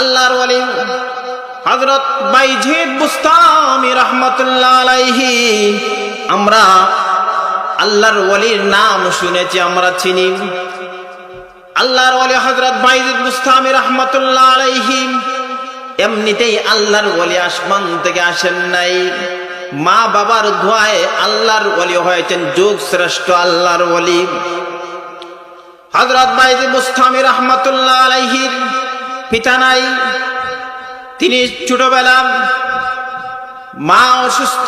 আল্লাহর ওয়ালি হযরত বাইজিদ বুস্তামি রাহমাতুল্লাহ আলাইহি, আমরা আল্লাহর ওয়ালির নাম শুনেছি, আমরা চিনি। আল্লাহর ওয়ালি হযরত বাইজিদ বুস্তামি রাহমাতুল্লাহ আলাইহি, এমনিতেই আল্লাহর ওয়ালি আসমান থেকে আসেন নাই। মা বাবার দোয়ায় আল্লাহর ওয়ালি হয়েছেন যুগ শ্রেষ্ঠ আল্লাহর ওয়ালি। হযরত বাইজিদ বুস্তামি রাহমাতুল্লাহ আলাইহির পিতা নাই, তিনি ছোটবেলা মা অসুস্থ।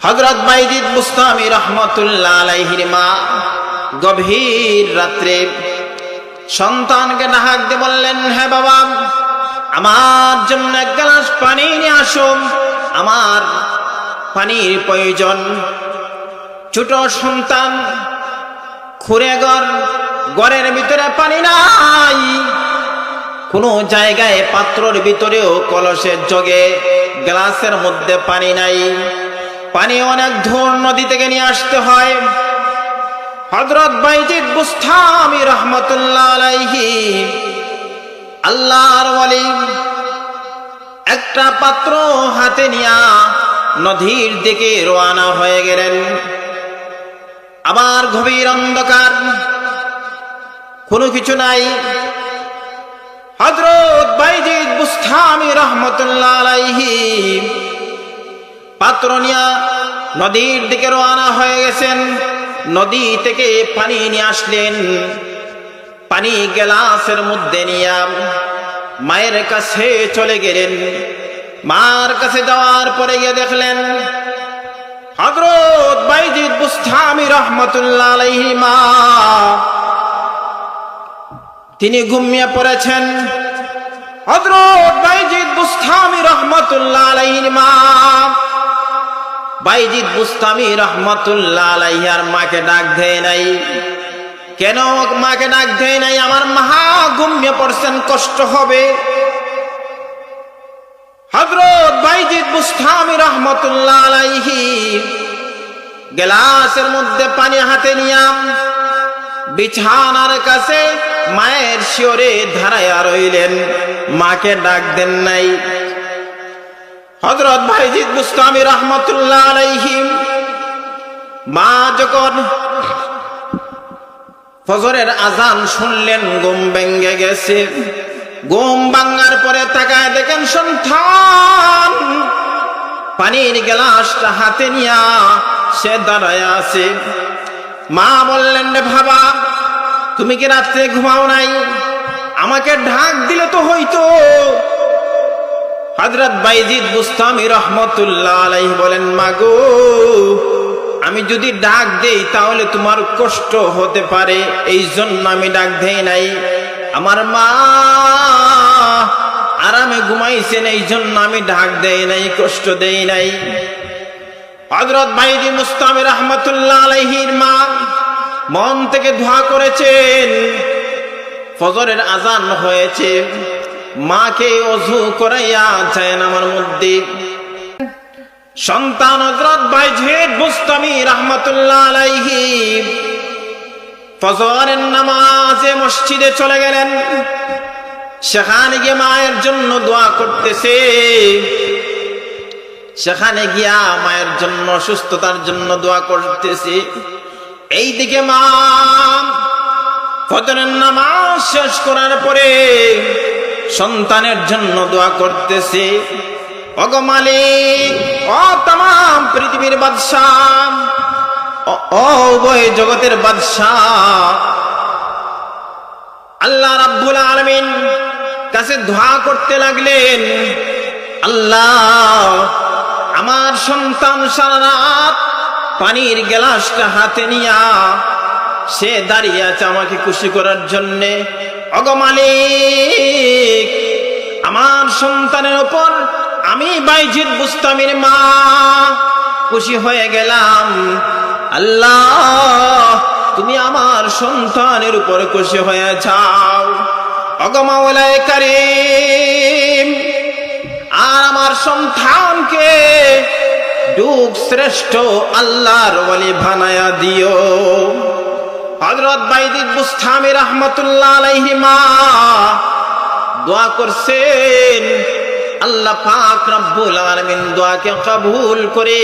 হজরত বাইজিদ মুস্তামি রহমতুল্লাহ আলাইহির মা গভীর রাত্রে সন্তানকে নাহাক দিয়ে বললেন হ্যাঁ বাবা, আমার জন্য এক গ্লাস পানি নিয়ে আসো। আমার পানির প্রয়োজন। ছোট সন্তান খুঁড়ে ঘর ঘরের ভিতরে পানি নাই। কোনো জায়গায় পাত্রর ভিতরেও কলসের জগে, গ্লাসের মধ্যে পানি নাই। পানি অনেক ধূর নদী থেকে নিয়ে আসতে হয়। হজরত বাইজিদ বুস্তামি রহমতুল্লাহ আলাইহি, আল্লাহর ওয়ালি, একটা পাত্র হাতে নিয়া নদীর দিকে রওনা হয়ে গেলেন। আবার গভীর অন্ধকার। কোনো কিছু নাই। হজরত বাইজিদ বুস্তামি রহমতুল্লাহ আলাইহি পাত্র নিয়া নদীর দিকে রওনা হয়ে গেছেন। নদী থেকে পানি নিয়ে আসলেন। পানি গেলাসের মধ্যে নিয়া মায়ের কাছে চলে গেলেন। মার কাছে যাওয়ার পরে গিয়ে দেখলেন হজরত বাইজিদ বুস্তামি রহমতুল্লাহ আলাইহি মা তিনি ঘুমিয়ে পড়েছেন। হজরত বাইজিদ বুস্তামি রহমতুল্লাহ আলাইহির মা বাইজিদ বুস্তামি রহমতুল্লাহ আলাইহার মাকে ডাক দেয় নাই। কেন মাকে ডাক দেয় নাই? আমার মহা ঘুমিয়ে পড়ছেন, কষ্ট হবে। বুস্তামি গেলাসের মধ্যে পানি হাতে নিয়াম বিছানার কাছে মায়ের শিওরে ধারায়া রইলেন। মাকে ডাক দেন নাই। হজরত ভাইজিদ মুস্তামি রহমতুল্লাহ আলাইহিম মা যখন ফজরের আজান শুনলেন গুম ভেঙ্গে গেছে। ঘুম ভাঙ্গার পরে তাকায় দেখেন সন্তান। পানির গ্লাসটা হাতে নিয়া সে দাঁড়ায় আছে। মা বললেন, রে বাবা, তুমি কি রাত্রে ঘুমাও নাই? আমাকে ঢাক দিলে তো হইতো। হজরত বাইজিদ বুস্তামি রহমতুল্লাহ আলাইহি বলেন মাগো আমি যদি ডাক দেই তাহলে তোমার কষ্ট হতে পারে। এই জন্য আমি ডাক দেই নাই। আমার মা আরামে ঘুমাইছেন এই জন্য আমি ঢাক দেই নাই, কষ্ট দেই নাই। হজরত বাইজি মুস্তামি রহমতুল্লাহ আলাইহির মা মন থেকে ধোয়া করেছেন, ফজরের আজান হয়েছে, মাকে অজু করাইয়া চায় আমার মধ্যে। সন্তান হজরত বাইজেদ বুস্তামি রহমতুল্লাহ আলাইহি ফজরের নামাজে মসজিদে চলে গেলেন। সেখানে গিয়ে মায়ের জন্য দোয়া করতেছে। সেখানে গিয়া মায়ের জন্য সুস্থতার জন্য দোয়া করতেছে। এই দিকে মা, ফজরের নামাজ শেষ করার পরে সন্তানের জন্য দোয়া করতেছে। অগমালিক ও তাম, পৃথিবীর বাদশাহ উভয় জগতের বাদশাহ। আল্লাহ রাব্বুল আলমিন কাছে দোয়া করতে লাগলেন, আল্লাহ, আমার সন্তান সারা রাত পানির গ্লাসটা হাতে নিয়া সে দাঁড়িয়ে আছে আমাকে খুশি করার জন্যে। অগমালিক আমার সন্তানের ওপর আমি বাইজিদ বুস্তামির মা খুশি হয়ে গেলাম। আল্লাহ, তুমি আমার সন্তানের উপর খুশি হয়ে যাও। অগমাওয়ালায় কারিম, আর আমার সন্তানকে যুগ শ্রেষ্ঠ আল্লাহর ওয়ালি বানায়া দিও। হযরত বাইদিদ বুস্তামি রহমাতুল্লাহ আলাইহি মা দোয়া করছেন, আল্লাহ পাক রব্বুল আলামিন দোয়াকে কবুল করে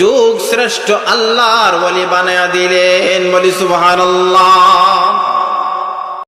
যুগ শ্রেষ্ঠ আল্লাহর বলি বানায়া দিলেন। বলি সুবহানাল্লাহ।